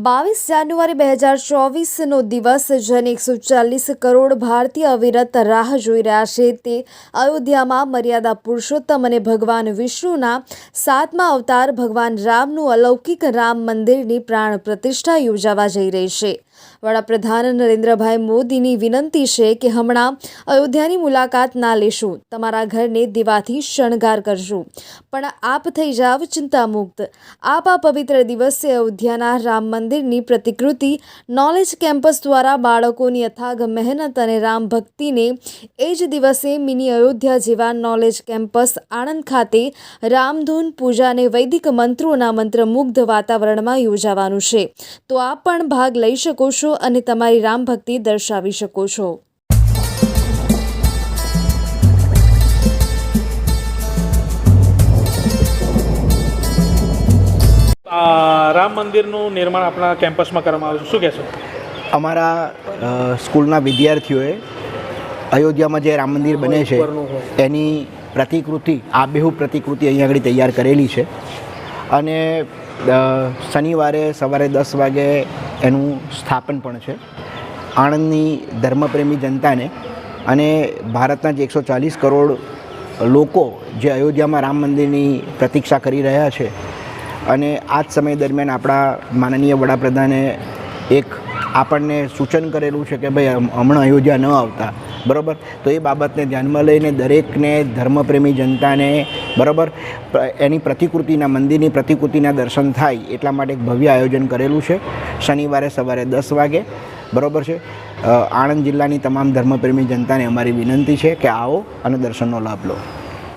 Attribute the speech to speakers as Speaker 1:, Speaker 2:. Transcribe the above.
Speaker 1: બાવીસ જાન્યુઆરી બે હજાર ચોવીસનો દિવસ જેને એકસો ચાલીસ કરોડ ભારતીય અવિરત રાહ જોઈ રહ્યા છે તે અયોધ્યામાં મર્યાદા પુરુષોત્તમ અને ભગવાન વિષ્ણુના સાતમા અવતાર ભગવાન રામનું અલૌકિક રામ મંદિરની પ્રાણ પ્રતિષ્ઠા યોજાવા જઈ રહી છે. વડાપ્રધાન નરેન્દ્રભાઈ મોદીની વિનંતી છે કે હમણાં અયોધ્યાની મુલાકાત ના લેશું. તમારા ઘરને દીવાથી શણગાર કરશું. પણ આપ થઈ જાવ ચિંતામુક્ત. આપ આ પવિત્ર દિવસે અયોધ્યાના રામ મંદિરની પ્રતિકૃતિ નોલેજ કેમ્પસ દ્વારા બાળકોની અથાગ મહેનત અને રામ ભક્તિને એ જ દિવસે મિની અયોધ્યા જેવા નોલેજ કેમ્પસ આણંદ ખાતે રામધૂન પૂજા અને વૈદિક મંત્રોના મંત્રમુગ્ધ વાતાવરણમાં યોજાવાનું છે. તો આપ પણ ભાગ લઈ શકો છો અને તમારી રામ ભક્તિ દર્શાવી શકો છો.
Speaker 2: રામ મંદિરનું નિર્માણ આપણા કેમ્પસમાં કરવામાં આવ્યું છે. શું કહેશો?
Speaker 3: અમારા સ્કૂલના વિદ્યાર્થીઓએ અયોધ્યામાં જે રામ મંદિર બને છે એની પ્રતિકૃતિ આબેહૂબ પ્રતિકૃતિ અહીંયા આગળ તૈયાર કરેલી છે. અને શનિવારે સવારે દસ વાગે એનું સ્થાપન પણ છે. આણંદની ધર્મપ્રેમી જનતાને અને ભારતના જે એકસો ચાલીસ કરોડ લોકો જે અયોધ્યામાં રામ મંદિરની પ્રતીક્ષા કરી રહ્યા છે અને આ જ સમય દરમિયાન આપણા માનનીય વડાપ્રધાને એક આપણને સૂચન કરેલું છે કે ભાઈ હમણાં અયોધ્યા ન આવતા. બરાબર? તો એ બાબતને ધ્યાનમાં લઈને દરેકને ધર્મપ્રેમી જનતાને, બરાબર? એની પ્રતિકૃતિના, મંદિરની પ્રતિકૃતિના દર્શન થાય એટલા માટે એક ભવ્ય આયોજન કરેલું છે. શનિવારે સવારે દસ વાગે, બરાબર છે? આણંદ જિલ્લાની તમામ ધર્મપ્રેમી જનતાને અમારી વિનંતી છે કે આવો અને દર્શનનો લાભ લો.